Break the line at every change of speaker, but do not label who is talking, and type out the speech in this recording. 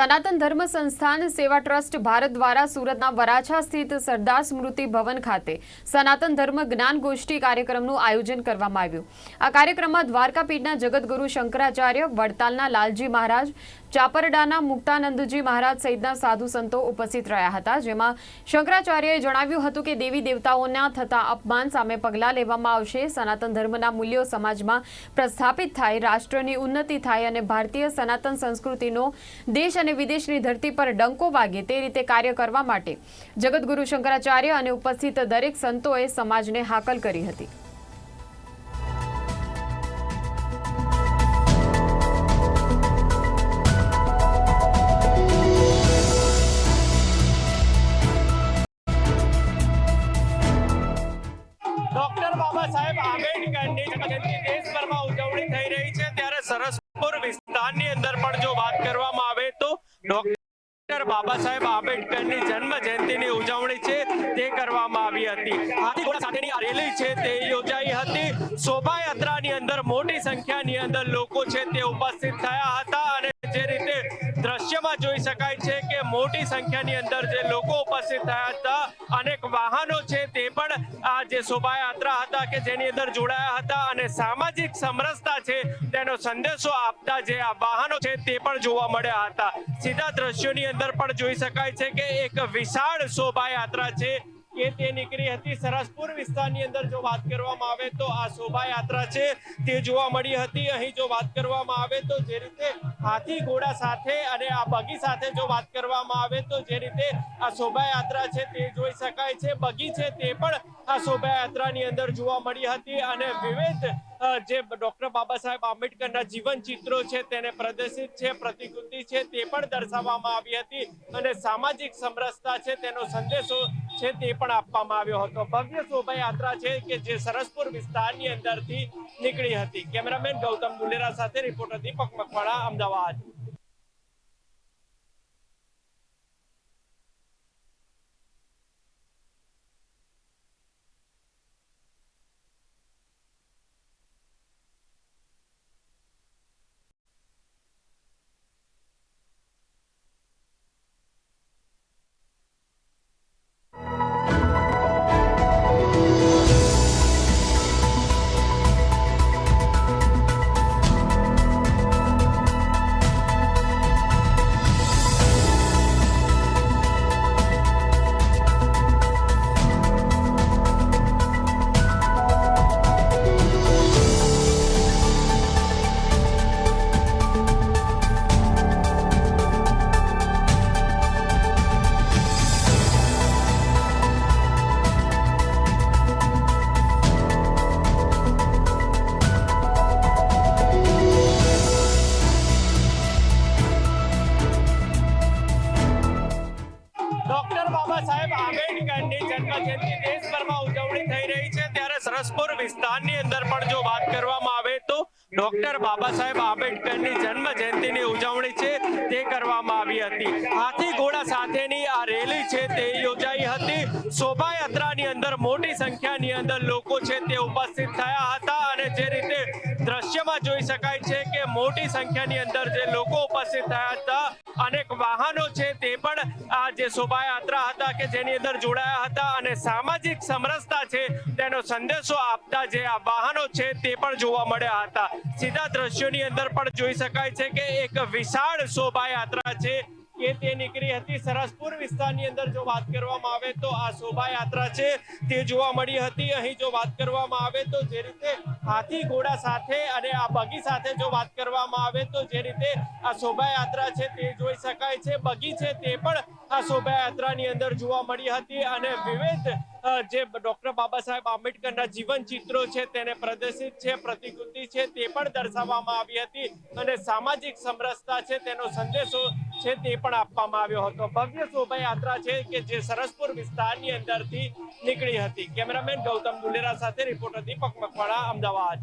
સનાતન ધર્મ સંસ્થાન સેવા ટ્રસ્ટ ભારત દ્વારા સુરતના વરાછા સ્થિત સરદાર સ્મૃતિ ભવન ખાતે સનાતન ધર્મ જ્ઞાન ગોષ્ઠી કાર્યક્રમનું આયોજન કરવામાં આવ્યું. આ કાર્યક્રમમાં દ્વારકાપીઠના જગતગુરુ શંકરાચાર્ય, વડતાલના લાલજી મહારાજ, ચાપરડાના મુક્તાનંદજી મહારાજ સહિતના સાધુ સંતો ઉપસ્થિત રહ્યા હતા, જેમાં શંકરાચાર્યએ જણાવ્યું હતું કે દેવી દેવતાઓના થતા અપમાન સામે પગલાં લેવામાં આવશે, સનાતન ધર્મના મૂલ્યો સમાજમાં પ્રસ્થાપિત થાય, રાષ્ટ્રની ઉન્નતિ થાય અને ભારતીય સનાતન સંસ્કૃતિનો દેશ અને વિદેશની ધરતી પર ડંકો વાગે તે રીતે કાર્ય કરવા માટે જગતગુરુ શંકરાચાર્ય અને ઉપસ્થિત દરેક સંતોએ સમાજને હાકલ કરી હતી.
દેશભરમાં ઉજવણી થઈ રહી છે. ત્યારે સરસપુર વિસ્તારની અંદર પણ જો વાત કરવામાં ડોક્ટર બાબા સાહેબ આંબેડકરની જન્મ જયંતિની ઉજવણી છે, તે કરવામાં આવી હતી. આથી ઘોડા સાથેની આ રેલી છે, તે યોજાઈ હતી. શોભાયાત્રાની અંદર મોટી સંખ્યાની અંદર લોકો છે, તે ઉપસ્થિત થયા હતા. દ્રશ્યમાં જોઈ શકાય છે કે મોટી સંખ્યાની અંદર જે લોકો ઉપસ્થિત થયા હતા, અનેક વાહનો છે તે પણ આ જે શોભાયાત્રા હતા કે જેની અંદર જોડાયા હતા અને સામાજિક સમરસતા છે તેનો સંદેશો આપતા જે આ વાહનો છે તે પણ જોવા મળ્યા હતા. સીધા દ્રશ્યોની અંદર પણ જોઈ શકાય છે કે એક વિશાળ શોભાયાત્રા છે કે તે નીકળી હતી. સરસપુર વિસ્તારની અંદર જો વાત કરવામાં આવે તો આ શોભાયાત્રા છે તે જોવા મળી હતી. અહીં જો વાત કરવામાં આવે તો જે રીતે હાથી ઘોડા સાથે અને આ બગી સાથે જો વાત કરવામાં આવે તો જે રીતે આ શોભાયાત્રા છે તે જોઈ શકાય છે. બગી છે તે પણ આ શોભાયાત્રાની અંદર જોવા મળી હતી અને વિવિધ જે ડોક્ટર બાબા સાહેબ આંબેડકરના જીવન ચિત્રો છે તેને પ્રદર્શિત છે, પ્રતિકૃતિ છે તે પણ દર્શાવવામાં આવી હતી. અને સામાજિક સમરસતા છે તેનો સંદેશો છે તે પણ આપવામાં આવ્યો હતો. ભવ્ય શોભાયાત્રા છે કે જે સરસપુર વિસ્તારની અંદરથી નીકળી હતી. કેમેરામેન ગૌતમ દુલેરા સાથે રિપોર્ટર દીપક મકવાણા, અમદાવાદ. છે સરસપુર વિસ્તારની અંદર પણ જો વાત કરવામાં આવે તો ડોક્ટર બાબા સાહેબ આંબેડકરની જન્મ જયંતિની ઉજવણી છે તે કરવામાં આવી હતી. હાથી ઘોડા સાથેની આ રેલી છે તે યોજાઈ હતી. શોભાયાત્રાની અંદર મોટી સંખ્યાની અંદર લોકો છે તે ઉપસ્થિત થયા હતા અને જે રીતે દ્રશ્યમાં જોઈ શકાય છે કે મોટી સંખ્યાની અંદર જે લોકો ઉપસ્થિત થયા હતા અનેક વાહનો છે તે પણ આ જે શોભાયાત્રા હતા કે જેની અંદર જોડાયા હતા અને સામાજિક સમરસતા છે તેનો સંદેશો આપતા જે આ વાહનો છે તે પણ જોવા મળ્યા હતા. સીધા દ્રશ્યોની અંદર પણ જોઈ શકાય છે કે એક વિશાળ શોભાયાત્રા છે કે તે નીકળી હતી સરસપુર વિસ્તારની અંદર જો વાત કરવામાં આવે તો આ શોભાયાત્રા છે, તે જોવા મળી હતી. અહીં જો વાત કરવામાં આવે તો જે રીતે હાથી ઘોડા સાથે અને આ બગી સાથે જો વાત કરવામાં આવે તો જે રીતે આ શોભાયાત્રા છે તે જોઈ શકાય છે. બગી છે તે પણ આ શોભાયાત્રાની અંદર જોવા મળી હતી અને વિવિધ જે ડોક્ટર બાબા સાહેબ આંબેડકરના જીવન ચિત્રો છે તેને પ્રદર્શિત છે, પ્રતિકૃતિ છે તે પણ દર્શાવવામાં આવી હતી. અને સામાજિક સમરસતા છે તેનો સંદેશો છે તે પણ આપવામાં આવ્યો હતો. ભવ્ય શોભાયાત્રા છે કે જે સરસપુર વિસ્તારની અંદરથી નીકળી હતી. કેમેરામેન ગૌતમ દુલેરા સાથે રિપોર્ટર દીપક મકવાણા, અમદાવાદ.